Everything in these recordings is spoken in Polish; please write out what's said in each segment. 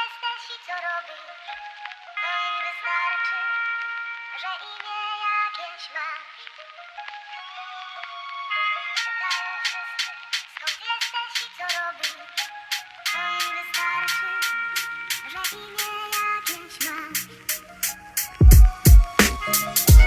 jesteś i co robisz, to im wystarczy, że imię. Pytają wszyscy, skąd jesteś i co to im wystarczy, że imię jakieś masz.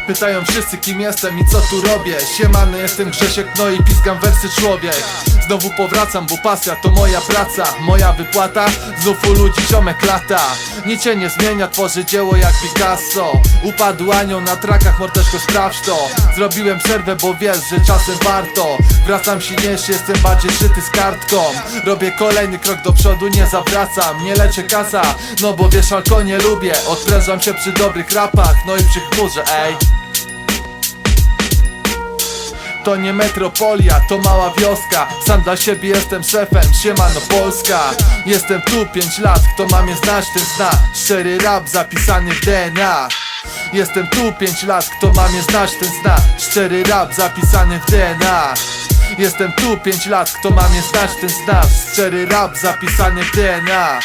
Pytają wszyscy kim jestem i co tu robię Siemany jestem Grzesiek, no i piskam wersy człowiek Znowu powracam, bo pasja to moja praca Moja wypłata, znów u ludzi ziomek lata. Nic się nie zmienia, tworzy dzieło jak Picasso. Upadł anioł na trakach, mordeczko sprawdź to. Zrobiłem przerwę, bo wiesz, że czasem warto. Wracam silniejszy, jestem bardziej szyty z kartką. Robię kolejny krok do przodu, nie zawracam Nie leczę kasa, no bo wiesz, alko nie lubię. Odprężam się przy dobrych rapach, no i przy chmurze, ej to nie metropolia, to mała wioska. Sam dla siebie jestem szefem, siemano Polska. Jestem tu 5 lat, kto ma mnie znać ten zna. Szczery rap zapisany w DNA Jestem tu 5 lat, kto ma mnie znać ten zna. Szczery rap zapisany w DNA Jestem tu 5 lat, kto ma mnie znać ten zna. Szczery rap zapisany w DNA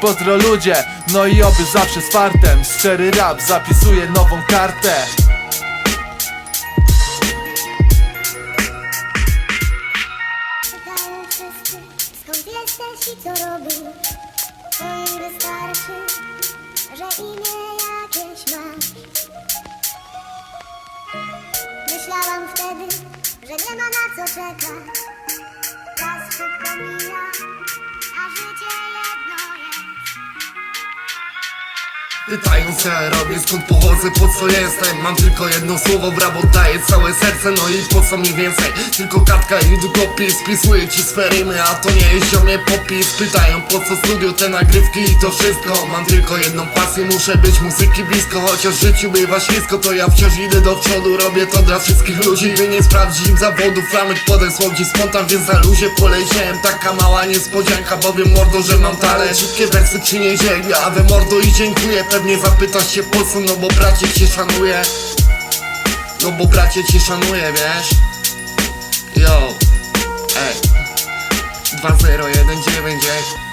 Pozdro ludzie, no i oby zawsze z fartem. Szczery rap zapisuje nową kartę skąd jesteś i co robisz, to im wystarczy, że imię jakieś masz. Myślałam wtedy, że nie ma na co czekać. Czas szybko mija, a życie jest. Pytają co robię, skąd pochodzę, po co jestem? Mam tylko jedno słowo, w rap oddaję całe serce No i po co mi więcej, tylko kartka i długopis Spisuję ci swe rymy, a to nie jest ziomie popis. Pytają po co studio, te nagrywki i to wszystko? Mam tylko jedną pasję, muszę być muzyki blisko Chociaż w życiu bywa ślisko, to ja wciąż idę do przodu Robię to dla wszystkich ludzi, by nie sprawdzić zawodu. Flamek podesłał dziś spontan, więc na luzie poleciałem. Taka mała niespodzianka, bowiem mordo, że mam talent Szybkie wersy przyniesie, a we mordo i dziękuję Pewnie zapytasz się po co, no bo bracie cię szanuje. No bo bracie cię szanuje, wiesz? Yo, ej. 2019, ej